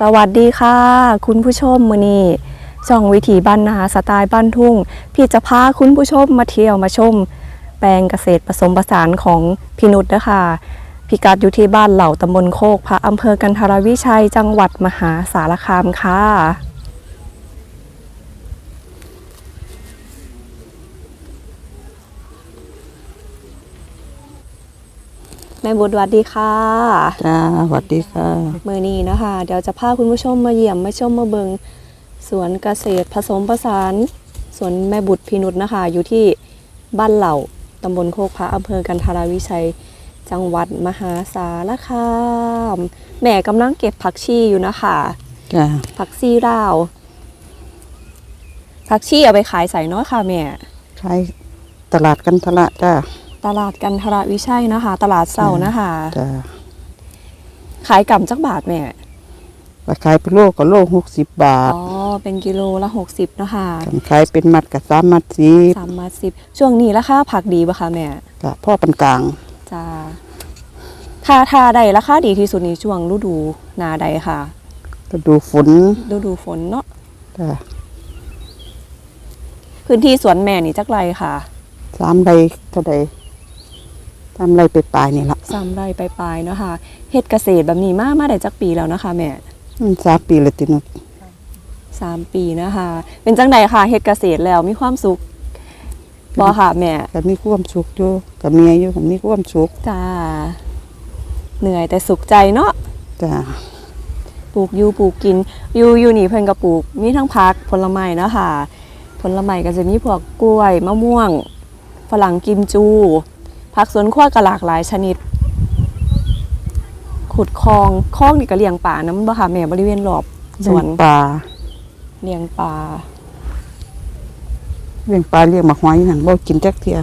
สวัสดีค่ะ คุณผู้ชมมือนี้ช่องวิถีบ้านนาสไตล์บ้านทุ่ง พี่จะพาคุณผู้ชมมาเที่ยวมาชม แปลงเกษตรผสมผสานของพี่นุชนะคะพิกัดอยู่ที่บ้านเหล่าตำบลโคกพระอำเภอกันทรวิชัยจังหวัดมหาสารคามค่ะ ม่บุตรสวัสดีค่ะจ้าสวัสดีค่ะมือนี้นะคะ เดี๋ยวจะพาคุณผู้ชมมาเยี่ยมมาชมมาเบิงสวนเกษตรผสมผสานสวนแม่บุตรพินุษนะคะ อยู่ที่บ้านเหล่าตำบลโคกพระอำเภอกันทราวิชัย จังหวัดมหาสารคามแม่กำลังเก็บผักชีอยู่นะคะจ้าผักชีลาวผักชีเอาไปขายใส่เนาะค่ะแม่ใช้ตลาดกันทละจ้า ตลาดกันทราวิชัยนะคะ ตลาดเสานะคะ จ้าขายกำจักบาทแม่ไปขายเป็นโลก็โลหกสิบบาทอ๋อ เป็นกิโลละ60นะคะกันขายเป็นมัดกับสามมัดสีสามมาสิบช่วงนี้ราคาผักดีปะคะแม่จ้าพ่อปันกลางจ้าถ้าถ้าใดราคาดีที่สุดในช่วงฤดูหนาใดค่ะ ก็ดูฝนฤดูฝนเนาะ จ้าพื้นที่สวนแม่นี่จักไรค่ะ สามไรเท่าใด สามไรไปปลายนี่ละสามไรไปปลายๆเนาะค่ะเฮ็ดเกษตรแบบนี้มามาได้จักปีแล้วนะคะแม่มันสามปีเลยตินุกสามปีนะคะ เป็นจังใดค่ะเฮ็ดเกษตรแล้วมีความสุขบอค่ะแม่ก็มีความสุขอยู่กับเมียอยู่กับมีความสุขจ้าเหนื่อยแต่สุขใจเนาะจ้าปลูกอยู่ปลูกกินอยู่อยู่นี่เพิ่นก็ปลูก มีทั้งผักผลไม้เนาะค่ะ ผลไม้ก็จะมีพวกกล้วยมะม่วงฝรั่งกิมจู ผักสวนครัวก็หลากหลายชนิด ขุดคลองคลองนี่ก็เลี้ยงปลานะมันบ่ค่ะแม่บริเวณรอบสวนเลี้ยงปลาเลี้ยงปลาเลี้ยงปลาเลี้ยงหมาหอยนั่นบ่กินจักเทีย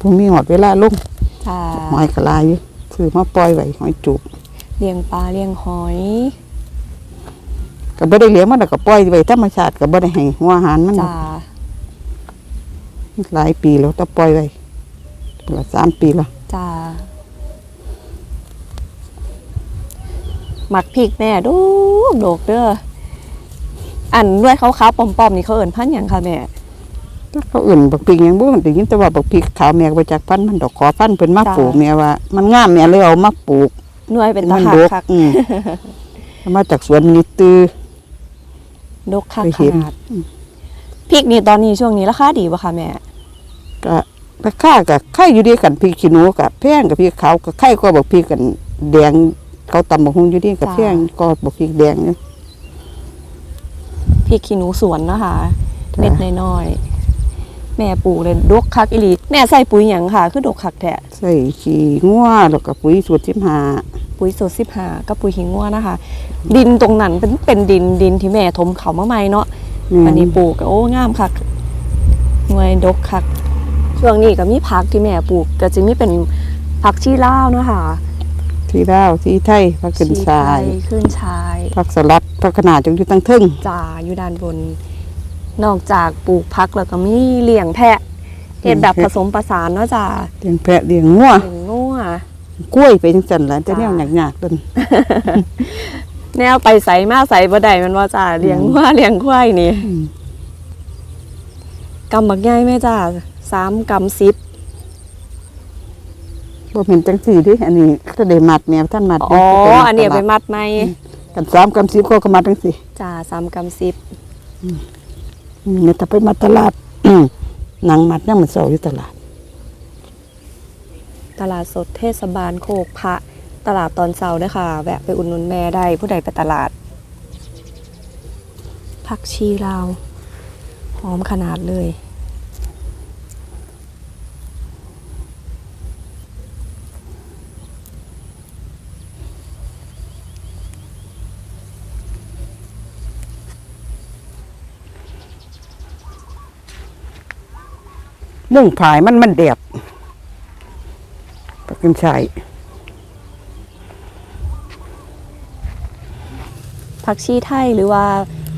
พวกมีหอดเวลาลงจ้าหอยกระลายอยู่ซื้อมาปล่อยไว้หอยจุกเลี้ยงปลาเลี้ยงหอยก็บ่ได้เลี้ยงมันแล้วก็ปล่อยไว้ธรรมชาติก็บ่ได้ให้หัวอาหารมันจ้า หลายปีแล้วแต่ปล่อยไว้ปีละสามปีแล้วจ้าหมักพริกแม่ดูโดกเด้ออันด้วยขาวๆปอมๆนี่เขาเอิ่นพันธุ์หยังค่ะแม่ถ้าเขาอื่นบักพริกหยังบ่ได้ยินแต่ว่าบักพริกขาวแม่ก็ไปจากพันธุ์มันดอกขอพันธุ์เพิ่นมาจ้ะปลูกแม่ว่า มันงามแม่เลยเอามาปลูกหน่วยเป็นตะมันขาดบกคักอืมเอามาจากสวนมินิตือดกคักไปขเห็นนาด พริกนี่ตอนนี้ช่วงนี้ราคาดีป่ะคะแม่ก็ราคาก็ไข่อยู่ดีกันพริกขี้หนูกับแพงกับพริกขาวก็ไข่ก็บักพริกกันแดงเขาตำบักหุ่งอยู่ดีกับแพงก็บักพริกแดงอยู่พริกขี้หนูสวนนะคะจ้ะเม็ดน้อยๆแม่ปลูกเลยดกคักอีหลีแม่ใส่ปุ๋ยหยังค่ะคือดกคักแท้ใส่ขี้งัวแล้วก็ปุ๋ยสูตร15ปุ๋ยสูตรสิบห้ากับปุ๋ยหิงงัวนะคะ ดินตรงนั้นเป็นเป็นดินดินที่แม่ถมเขามาใหม่เนาะ อันนี้ปลูกก็โอ้งามคักหน่วยดกคัก ช่วงนี้ก็มีผักที่แม่ปลูก ก็จะมีเป็นผักชีลาวเนาะค่ะที่ลาวที่ไทยผักขึ้นชายชีไทขึ้นชายผักสลัดผักขนาดจงอยู่ตั้งทึ่งจ่าอยู่ด้านบน นอกจากปลูกผักแล้วก็มีเลี้ยงแพะเห็ดแบบผสมผสานเนาะจ้าเลี้ยงแพะเลี้ยงงัวเลี้ยงงัวกล้วยไปจังซั่นล่ะแต่แนวจ้ะหยากๆต้น แนวไปใสมาใสบ่ได้แมันว่าจ้าเลี้ยงงัวเลี้ยงควายนี่อืมกำบักใหญ่แม่จ้าสามกำสิบบ่แม่นจังซี่เดิอันนี้ก็ได้มัดแม่ท่านมัดอ๋อมัอันนี้เอาไปมัดไหมกันสามกำสิบเขาก็มัดจังซี่จ้าสามกำสิบอืมเนี่ยถ้าไปมัดตลาดหนังมัดยังมันเซาอยู่ตลาด ตลาดสดเทศบาลโคกพระ ตลาดตอนเช้าด้อค่ะ แวะไปอุดหนุนแม่ได้ผู้ใดไปตลาด ผักชีลาว หอมขนาดเลย มุ่งผายมันมันแดดปักกินชาย ผักชีไทยหรือว่า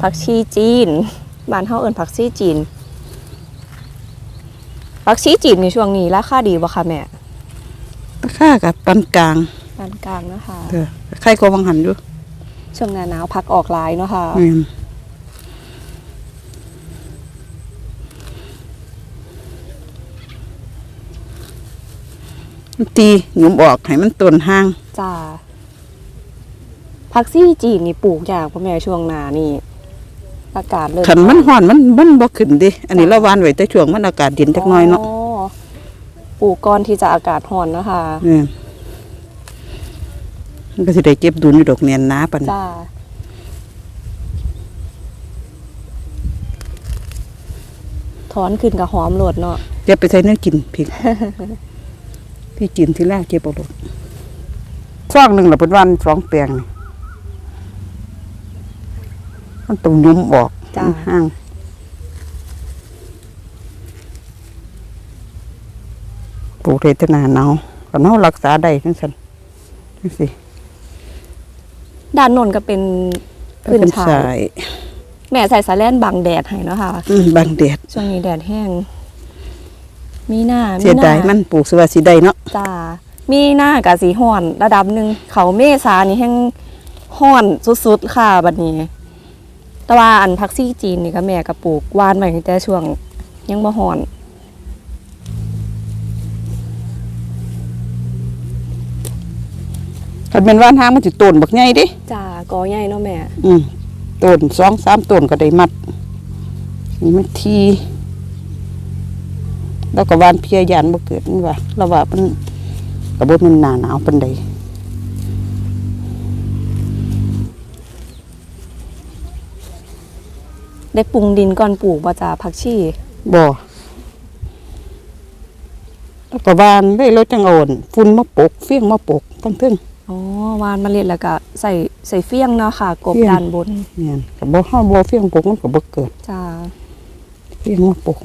ผักชีจีนบ้านเฮาเอิ้นผักชีจีนผักชีจีนในช่วงนี้ราคาดีบ่คะแม่ราคากับปานกลางอปานกลางเนาะคะเออไข่ก็วังหันอยู่ช่วงหน้าหนาวพักออกหลายเนาะค่ะแม่นมันตีหยุมออกให้มันต้นห้างจ้า ผักซี่จีนนี่ปลูกยากพ่อแม่ช่วงหน้านี่อากาศเลยขันมันห่อนมันมันบ่ขึ้นเดิอันนี้เราวานไว้แต่ช่วงมันอากาศเย็นจักหน่อยเนาะปลูกก่อนที่จะอากาศร้อนเนาะคะเนี่ยมันก็สิได้เก็บดุลอยู่ดอกเนียนหนาปานนั้นจ้าถอนขึ้นกับหอมโหลดเนาะอย่าไปใส่เนื้อกินพริกพี่กินที่แรกเก็บเอาดอกซองหนึ่งละเป็นวันสองแปลงนี่ มันต้องยุ้มออกจ้าห้าง ปลูกเทศนาหนาวก็เนารักษาได้ทั้งสันจังสิด้านโนนก็เป็นพื้นเป็นชาสายยแม่ใส่สาแลนบังแดดให้เนาะค่ะ อืมบางแดดช่วงนี้แดดแห้ง มีหน้าเสียดายมันปลูกสวัสดิได้เนาะจ้ามีหน้ากับสีห่อน ระดับหนึ่งเขาเมษานี่แห้งห่อนสุดๆค่ะบัดนี้ แต่ว่าอันพักซี่จีนนี่ก็แม่ก็ปลูกวานไว้ตั้งแต่ช่วงยังบ่ห่อนคันเป็นว่านห้างมันสิต้นบักใหญ่เดิจ้ากอใหญ่เนาะแม่ อืมต้นสองสามต้นก็ได้มัด นี่มันทีแล้วก็วานเพียยานบ่เกิดนี่ว่าเราว่ามันกระบมันหนาหนาวปันใด ได้ปรุงดินก่อนปลูกบ่จ้าผักชีบ่แล้วก็วานได้รถจังโอนฝุ่นมาปกเฟี้ยงมาปกทั้งทึ่ง อ๋อวานเมาเล็ดแล้วก็ใส่ใส่เฟี้ยงเนาะค่ะกบเฟี้ยง ด้านบนเนี่ยก็บ่ฮ้าบ่เฟี้ยงปกมันก็บ่เกิดจ้าเฟี้ยงมาปก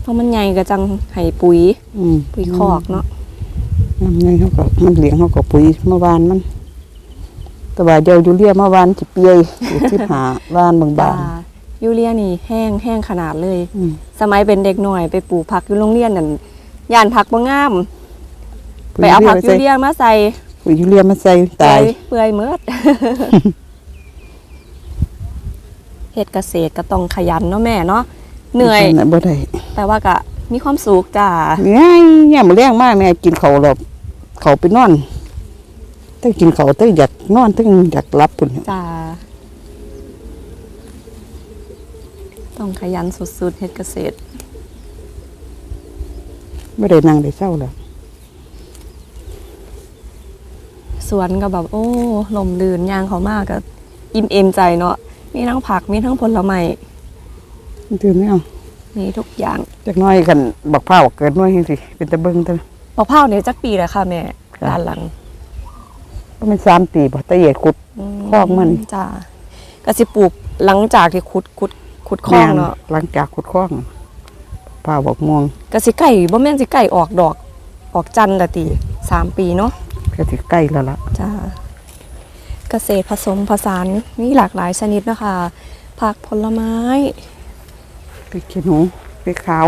เพราะมันใหญ่ก็จังให้ปุ๋ยอืมปุ๋ยคอกเนาะน้ำในเขาก็มันเลี้ยงเขาก็ปุ๋ยเมื่อวานมัน แต่ว่าเดี๋ยวอยู่เรียเมื่อวานสิเปียอยู่ที่หาวานบางจ้าบางยูเรียนี่แห้งแห้งขนาดเลยอืมสมัยเป็นเด็กหน่อยไปปลูกผักอยู่โรงเรียนนั่นย่านผักบ่งาม ไปเอาผักยูเรียมาใส่ปุ๋ยยูเรียมาใส่ตายเปื่อยเมือดเฮ็ดเกษตรก็ต้องขยันเนาะแม่เนาะเหนื่อยะบ่ได้แต่ว่าก็มีความสุขจ้าง่ายเนี่ยามมาแรงมากแม่กินเขาวแล้วเขาไปนอนั้งกินเขาวตั้งอยากนอนตั้งอยากหลับปุ่นจ้าต้องขยันสุดๆเฮ็ดเกษตร ไม่ได้นั่งได้เศร้าแล้วสวนก็แบบ โอ้ลมลื่นยางเขามากก็อิ่มเอมใจเนาะมีทั้งผักมีทั้งผลไม้ตื่นไม่เอามีทุกอย่างจักหน้อยกันบักเผาเกิดน้อยจังสิเป็นตะเบิงเตะมะพร้าวเนี่ยจักปีแล้วค่ะแม่ด้านหลัง ก็มันสามปีบ่ตะเอียดขุดคอกมันจ้าก็สิปลูกหลังจากที่ขุดขุดขุดคลองเนาะแม่หลังจากขุดคลองเผาวบักม่วงก็สิไก่บ่แม่นสิไก่ออกดอก ออกจันทร์ละติสามปีเนาะก็สิใกล้แล้วล่ะจ้าเกษตรผสมผสานมีหลากหลายชนิดนะคะผักผลไม้พริกขี้หนูพริกขาว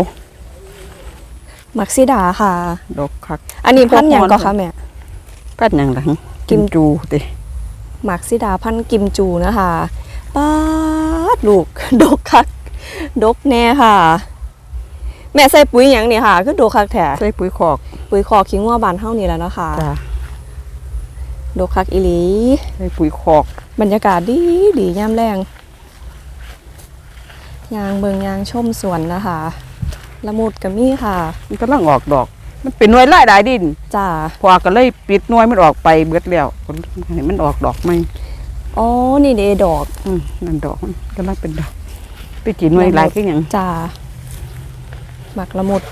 มักซิดาค่ะ ดอกคัก อันนี้พันธุ์หยังก็คะแม่พัดหยังหลัง กิกิมมจูติมักซิดาพันธุ์กิมจูนะคะป้าดลูกดกคัก ดกแน่ค่ะ แม่ใส่ปุ๋ยหยังนี่ค่ะ คือดกคักแท้ใส่ปุ๋ยคอก ปุ๋ยคอคิงว่าบานเฮานี่แหล้วเนาะค่ะจ้าดกคักอีหลีใส่ปุ๋ยคอก บรรยากาศดีดีย่ามแรงยางเบิงยางชมสวนนะคะ ละมุดกับมี่ค่ะมันกำลังออกดอก มันเป็นหน่วยไล่ได้ดินจ้าพอก็เลยปิดหน่วยมันออกไปเบิดแล้วคนให้มันออกดอกไหมอ๋อ นี่เดดอกอืมนั่นดอกมันกำลังเป็นดอกไปจีหน่วยหลายคือหยังจ้าหมักละมุด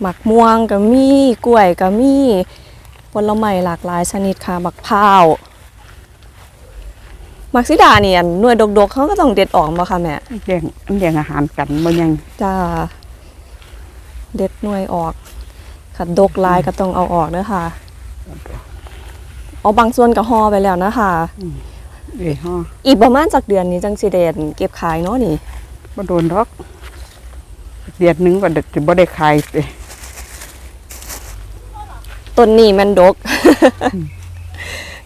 หมักม่วงกับมี่กล้วยกับมี่ผลไม้หลากหลายชนิดค่ะหมักพร้าวห มักซิดาเนี่ยหน่วยดกๆเขาก็ต้องเด็ดออกมาค่ะแม่แย่งมันแย่งอาหารกันบ่ยังจ้าเด็ดหน่วยออกขัดดกหลายก็ต้องเอาออกเด้อค่ะเอาบางส่วนก็ห่อไปแล้วนะคะเอ้ยฮออีกประมาณจากเดือนนี้จังสิเดนเก็บขายเนาะนี่บ่โดนดอกเดือนหนึงก็เด็กสิบ่ได้ขายไปต้นนี้แมันดก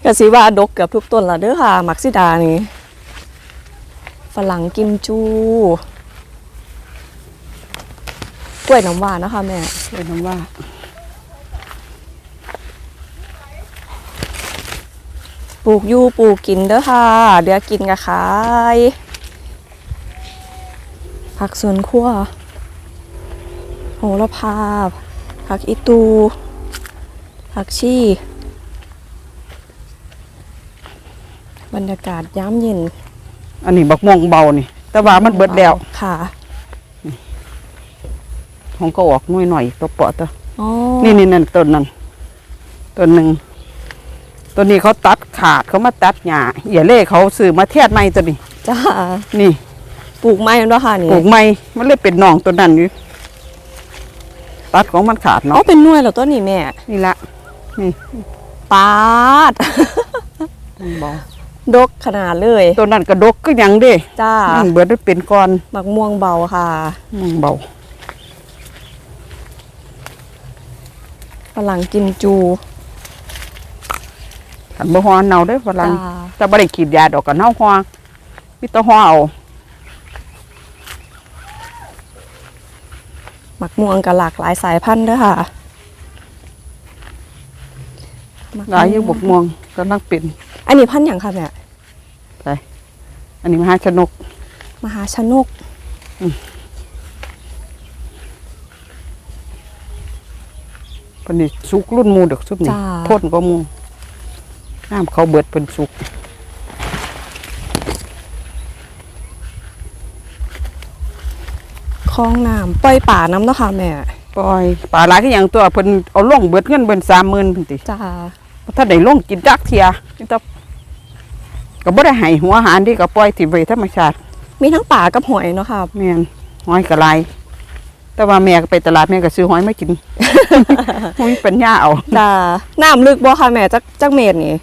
ก็สิว่าดกเกือบทุกต้นละเด้อค่ะมักซิดานี่ฝรั่งกิมจู กล้วยน้ำว้านะคะแม่เลยน้ำว่าปลูกอยู่ปลูกกินเด้อค่ะ เดี๋ยวกินกะขายผักสวนครัวโหระพาผักอีตูผักชี บรรยากาศย้ำเย็น อันนี้บักม่วงเบานี่ แต่ว่ามันเบิดแล้วค่ะของก็ออกน้อยหน่อยตัวเปาะตัวอ๋อนี่นี่นั่นต้นนั้นต้นหนึ่งตัวนี้เขาตัดขาดเขามาตัดหญ้าเหี่ยเล่เขาซื้อมาเทียดใหม่ตัวนี้จ้านี่ ปลูกไม้ด้วยค่ะนี่ปลูกใหม่มันเลยเป็นหนองตัวนั้นอยู่ตัดของมันขาดอ๋อเนาะเป็นหน่วยแล้วตัวนี้แม่ นี่ละนี่ปาดเบา ดกขนาดเลยตัวนั้นกระดกก็ยังเด้จ้ามันเบิดได้เป็นก้อนมักม่วงเบาค่ะมันเบาฝรั่งกิมจูขันบ่ฮอเนาเด้อฝรั่งจ้าแต่บ่ได้ขีดยาดอกกันเฮาฮอมีแตะฮอเอาหมักม่วงกับหลากหลายสายพันธุ์เด้วยค่ะมัหลายอยู่บกม่วงกำลังเป็น อันนี้พันธุ์อย่างค่ะแม่ อันนี้มหาชนก มหาชนกเพิ่นนี่สุกรุ่นหมูดอกซุปนี่จ้า พ่นก็หมูน้ำเขาเบิดเพิ่นสุกคลองน้ำปล่อยป่าน้ำเนาะค่ะแม่ปล่อยปลาหลายคือหยังตัวเพิ่นเอาลงเบิดเงินเบิ่น30,000พุ่นติจ้าบ่ทันได้ลงกินจักเที่ยนี่แต ก็บ่ได้ให้หัวอาหารที่ก็ปล่อยที่ไว้ธรรมชาติมีทั้งป่ากับหอยเนาะค่ะแม่นหอยก็หลายแต่ว่าแม่ก็ไปตลาดแม่ก็ซื้อหอยมากิน หอยปัญญาเอาจ้าน้ำลึกบ่ค่ะแม่จักจักเมตรนี่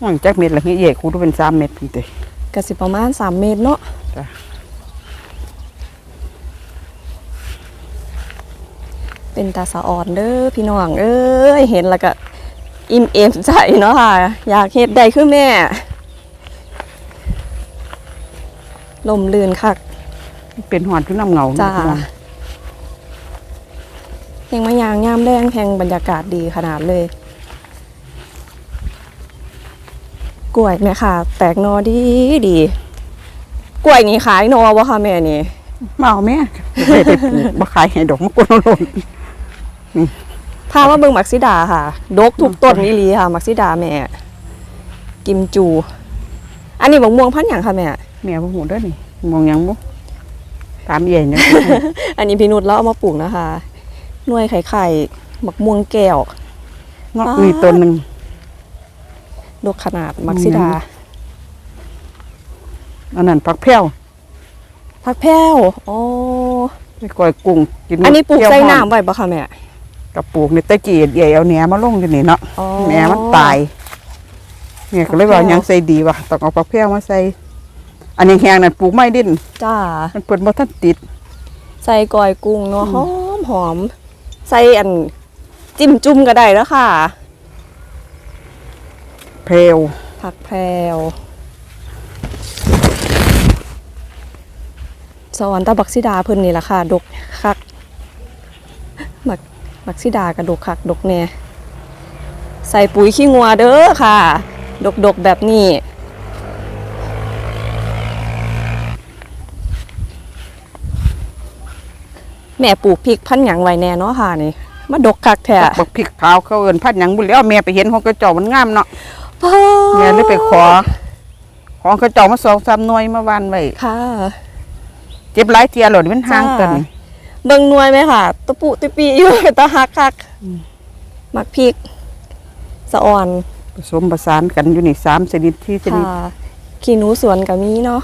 หอยจักเม็ดละเงี้ยเย่คูดูเป็น3เม็ดพุ่นติก็สิประมาณ3เมตรเนาะจ้ะเป็นตาสะอ่อนเด้อพี่น้องเอ้ยเห็นแล้วก็อิ่มเอมใจเนาะค่ะ อยากเฮ็ดได้คือแม่ ลมลื่นคักเป็นหอดอยู่น้ำเงาจ้าพี่น้องเพลงมายางยามแดงเพลงบรรยากาศดีขนาดเลย กล้วยแม่ค่ะ แตกหนอดีดี กล้วยนี่ขายหนอวะค่ะแม่นี่มาเอาแม่ไปไปปลูกบ่ขายให้ดอกมะกรูดโลนพามาเบิ่งมักซิดาค่ะดกทุกต้นนี่ลีค่ะ มักซิดาแม่ กิมจู อันนี้บักม่วงพันธุ์หยังค่ะแม่ แม่บ่ฮู้เด้อนี่มองหยังบ่ตามใหญ่เนี่ยอันนี้พี่นุชแล้วเอามาปลูกนะคะหน่วยไข่ไข่บักม่วงแก้วเนาะว้ามีต้นหนึงดกขนาดมักซิดาอันนั้นผักแพรวพักแพ้วอ๋อไปก้อยกุ้งกินอันนี้ปลูกเจียวใส่ฮ้อน้ำไว้ปะคะแม่กับปลูกในตะกี้ใหญ่เอาแหนมาลงอยู่นี่เนาะอ๋อแหนมันตายแม่ก็เลยว่าผักแพรวหยังใส่ดีวะต้องเอาผักแพรวมาใส่ อันนี้แห้งๆนั่นปลูกไม้ดินจ้า มันเพิ่นบ่ทันติด ใส่กอยกุ้งเนาะหอมหอม ใส่อัน จิ้มจุ่มก็ได้แล้วค่ะ เพรวผักแพรวสวรรค์ตาบักซิดาเพิ่นนี่แหละค่ะ ดกคักบักบักซิดากระดกคัก ดกแน่ใส่ปุ๋ยขี้งัวเด้อค่ะ ดกดกๆแบบนี้ แม่ปลูกพริกพันธุ์หยังไว้แน่เนาะค่ะนี่มาดกคักแท้บักพริกขาวเขาเอิ้นพัดหยังบุแล้วแม่ไปเห็นของกระเจ้ามันงามเนาะแม่เลยไปขอ ของกระเจ้ามาสองสามหน่วยมาวานไว้ค่ะ เจ็บหลายเทียโหลดมันห่างกันจ้าเบิ่งหน่วยไหมค่ะตะปุตะปีอยู่ตะหักคักมักพริกสะอ่อนผสมผสานกันอยู่นี่สามชนิดที่ชนิดค่ะขี้หนูสวนกับมีเนาะ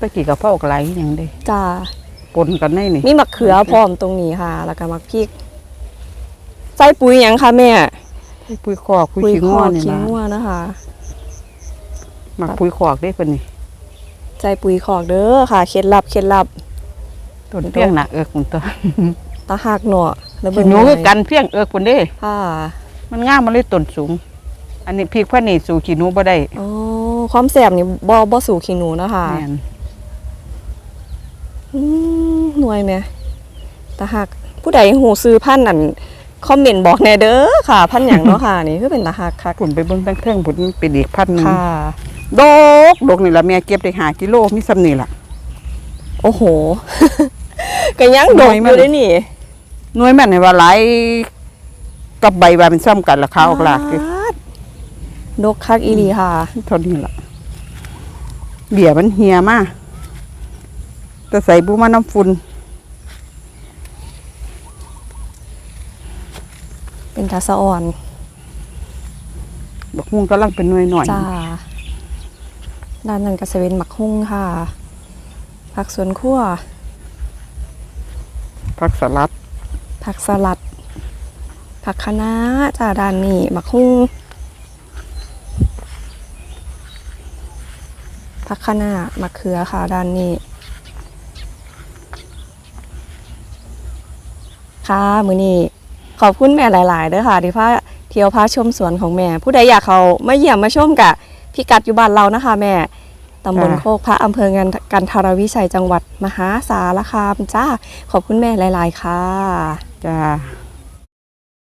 ตะกี้กับเผากไหลอย่างเด้จ้า ปนกันในนี่มีมะเขือพร้อมตรงนี้ค่ะ แล้วก็มักพริก ใส่ปุ๋ยหยังคะแม่ ปุยคอกปุยขี้คง้ออกนี่ขี้นะงัวนะคะ มักปุยคอกได้เพิ่นนี่ใส่ปุ๋ยคอกเด้อค่ะ เคล็ดลับ เคล็ดลับ ต้นเพียงหนักเอิกคุณตัวตาหักเนาะแล้วขี้หนูคือกันเพียงเอิกคุณเด้ ค่ะ มันงามมันเลยต้นสูง อันนี้พริกพันนี่สู่ขี้หนูบ่ได้อ๋อ ความแสบนี่บ่บ่สู่ขี้หนูนะคะ แม่นอืม หน่วยไหมตาหัก ผู้ใดหูซื้อพันธุ์อันคอมเมนต์บอกแน่เด้อค่ะ พันธุ์หยังเนาะค่ะ นี่คือเป็นตาหักคักผุนไปเบิ่งตั้งเทิงผุนเป็นอีกพันหนึงค่ะดกดกนี่ล่ะแม่เก็บได้5กิโลมีซ้ำนี่ล่ะโอ้โหก็ยังหดน่กวยอมันยู่เด้นี่หน่วยมันให้ว่าหลายกับใบว่าเป็นซ้ำกันละขาวออกหลากคือดดกคักอีหลีค่ะเท่านี้ล่ะเบี้ยมันเหี่ยมา แต่ใส่บุมาน้ำฝุ่นเป็นตาสะอ่อนบักฮุ่งกำลังเป็นหน่วยหน่อยจ้าด้านนั้นก็จะเป็นหมักหุ่งค่ะ ผักสวนครัวผักสลัด ผักสลัด ผักคะน้าจ้าด้านนี้หมักหุ่งผักคะน้ามะเขือค่ะด้านนี้ ค่ะมือนี้ขอบคุณแม่หลายๆเด้อค่ะที่พาเที่ยวพาชมสวนของแม่ ผู้ใดอยากเขามาเยี่ยมมาชมกะพิกัดอยู่บ้านเรานะคะ แม่ตำบลโคกพระอำเภอกันกันทรวิชัยจังหวัดมหาสารคามจ้าขอบคุณแม่หลาย ๆ ค่ะจ้า